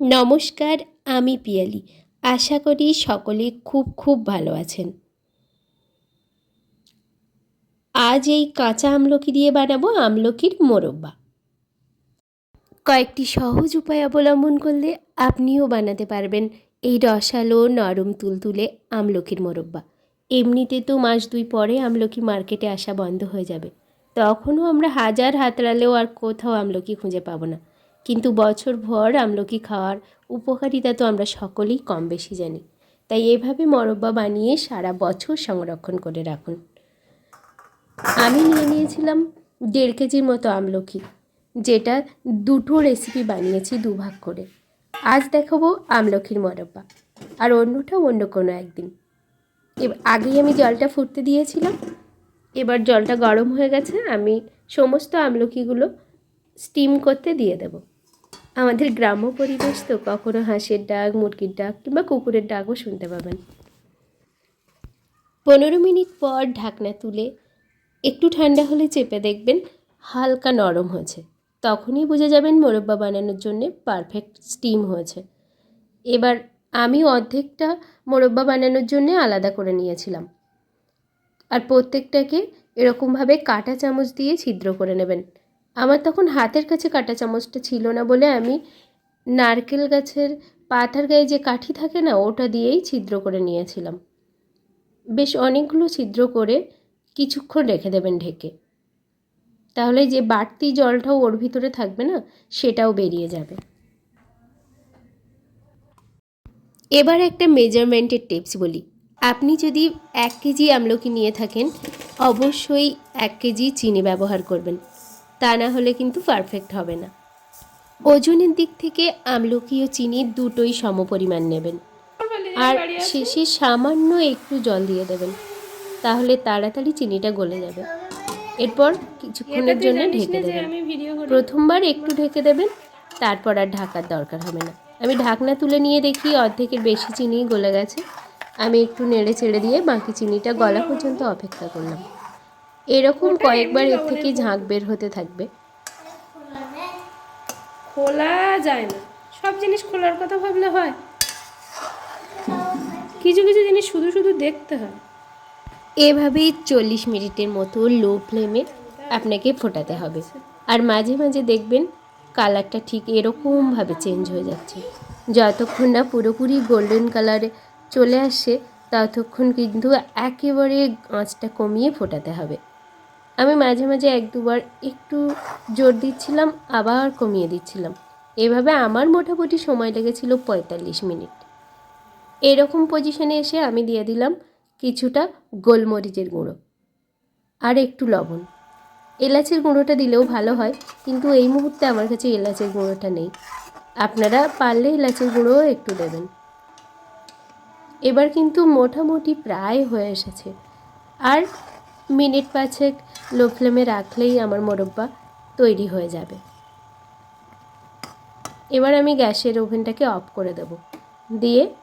নমস্কার, আমি পিয়ালি। আশা করি সকলে খুব খুব ভালো আছেন। আজ এই কাঁচা আমলকি দিয়ে বানাবো আমলকির মোরব্বা। কয়েকটি সহজ উপায় অবলম্বন করলে আপনিও বানাতে পারবেন এই রসালো নরম তুলতুলে আমলকির মোরব্বা। এমনিতে তো মাস দুই পরে আমলকি মার্কেটে আসা বন্ধ হয়ে যাবে। তখনও আমরা হাজার হাতড়ালেও আর কোথাও আমলকি খুঁজে পাবো না। কিন্তু বছর ভর আমলকি খাওয়ার উপকারিতা তো আমরা সকলেই কম বেশি জানি। তাই এভাবে মরব্বা বানিয়ে সারা বছর সংরক্ষণ করে রাখুন। আমি নিয়ে নিয়েছিলাম দেড় কেজির মতো আমলকি, যেটা দুটো রেসিপি বানিয়েছি দুভাগ করে। আজ দেখাবো আমলকির মরব্বা, আর অন্যটা অন্য কোনো একদিন। আগেই আমি জলটা ফুটতে দিয়েছিলাম। এবার জলটা গরম হয়ে গেছে, আমি সমস্ত আমলকিগুলো স্টিম করতে দিয়ে দেব। আমাদের গ্রাম্য পরিবেশ তো কখনো হাঁসের ডাক, মুরগির ডাক কিংবা কুকুরের ডাকও শুনতে পাবেন। পনেরো মিনিট পর ঢাকনা তুলে একটু ঠান্ডা হলে চেপে দেখবেন হালকা নরম হয়েছে। তখনই বুঝে যাবেন মোরব্বা বানানোর জন্যে পারফেক্ট স্টিম হয়েছে। এবার আমি অর্ধেকটা মোরব্বা বানানোর জন্যে আলাদা করে নিয়েছিলাম। আর প্রত্যেকটাকে এরকমভাবে কাঁটা চামচ দিয়ে ছিদ্র করে নেবেন। আমার তখন হাতের কাছে কাঁটা চামচটা ছিল না বলে আমি নারকেল গাছের পাতার গায়ে যে কাঠি থাকে না, ওটা দিয়েই ছিদ্র করে নিয়েছিলাম। বেশ অনেকগুলো ছিদ্র করে কিছুক্ষণ রেখে দেবেন ঢেকে। তাহলে যে বাড়তি জলটাও ওর ভিতরে থাকবে না, সেটাও বেরিয়ে যাবে। এবার একটা মেজারমেন্টের টিপস বলি। আপনি যদি এক কেজি আমলকি নিয়ে থাকেন, অবশ্যই এক কেজি চিনি ব্যবহার করবেন। তা না হলে কিন্তু পারফেক্ট হবে না। ওজনের দিক থেকে আমলকি ও চিনি দুটোই সমপরিমাণ নেবেন। আর শেষে সামান্য একটু জল দিয়ে দেবেন। তাহলে তাড়াতাড়ি চিনিটা গলে যাবে। এরপর কিছুক্ষণের জন্য ঢেকে দেবেন। প্রথমবার একটু ঢেকে দেবেন তারপর আর ঢাকার দরকার হবে না। আমি ঢাকনা তুলে নিয়ে দেখি অর্ধেকের বেশি চিনি গলে গেছে। আমি একটু নেড়ে চেড়ে দিয়ে বাকি চিনিটা গলা পর্যন্ত অপেক্ষা করলাম। এরকম কয়েকবার এর থেকে ঝাঁক বের হতে থাকবে। খোলা যায় না। সব জিনিস খোলার কথা ভাবলে হয়। কিছু কিছু জিনিস শুধু শুধু দেখতে হয়। এভাবেই চল্লিশ মিনিটের মতো লো ফ্লেমে আপনাকে ফোটাতে হবে। আর মাঝে মাঝে দেখবেন কালারটা ঠিক এরকমভাবে চেঞ্জ হয়ে যাচ্ছে। যতক্ষণ না পুরোপুরি গোল্ডেন কালারে চলে আসে ততক্ষণ কিন্তু একেবারে আঁচটা কমিয়ে ফোটাতে হবে। আমি মাঝে মাঝে এক দুবার একটু জোর দিচ্ছিলাম, আবার কমিয়ে দিচ্ছিলাম। এভাবে আমার মোটামুটি সময় লেগেছিল পঁয়তাল্লিশ মিনিট। এরকম পজিশনে এসে আমি দিয়ে দিলাম কিছুটা গোলমরিচের গুঁড়ো আর একটু লবণ। এলাচের গুঁড়োটা দিলেও ভালো হয়, কিন্তু এই মুহূর্তে আমার কাছে এলাচের গুঁড়োটা নেই। আপনারা পারলে এলাচের গুঁড়োও একটু দেবেন। এবার কিন্তু মোটামুটি প্রায় হয়ে এসেছে। আর মিনিট পাঁচেক লো ফ্লেমে রাখলেই আমার মোরব্বা তৈরি হয়ে যাবে। এবার আমি গ্যাসের ওভেনটাকে অফ করে দেব, দিয়ে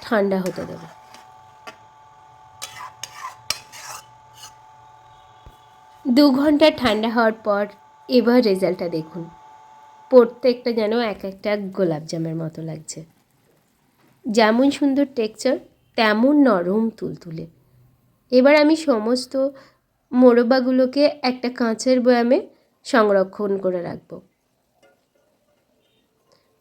ঠান্ডা হতে দেব। দু ঘণ্টা ঠান্ডা হওয়ার পর এবার রেজাল্টটা দেখুন। প্রত্যেকটা যেন এক একটা গোলাপজামের মতো লাগছে। যেমন সুন্দর টেক্সচার, তেমন নরম তুলতুলে। এবার আমি সমস্ত মোরব্বাগুলোকে একটা কাঁচের বয়ামে সংরক্ষণ করে রাখব।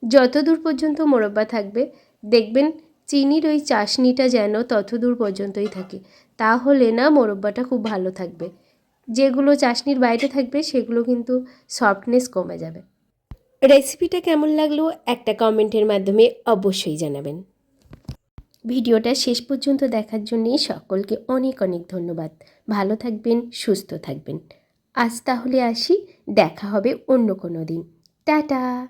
যত দূর পর্যন্ত মোরব্বা থাকবে, দেখবেন চিনির ওই চাশনিটা যেন তত দূর পর্যন্তই থাকে। তাহলে না মোরব্বাটা খুব ভালো থাকবে। যেগুলো চাশনির বাইরে থাকবে, সেগুলো কিন্তু সফটনেস কমে যাবে। রেসিপিটা কেমন লাগল? একটা কমেন্টের মাধ্যমে অবশ্যই জানাবেন। ভিডিওটা শেষ পর্যন্ত দেখার জন্যে সকলকে অনেক অনেক ধন্যবাদ। ভালো থাকবেন, সুস্থ থাকবেন। আজ তাহলে আসি, দেখা হবে অন্য কোনো দিন। টাটা!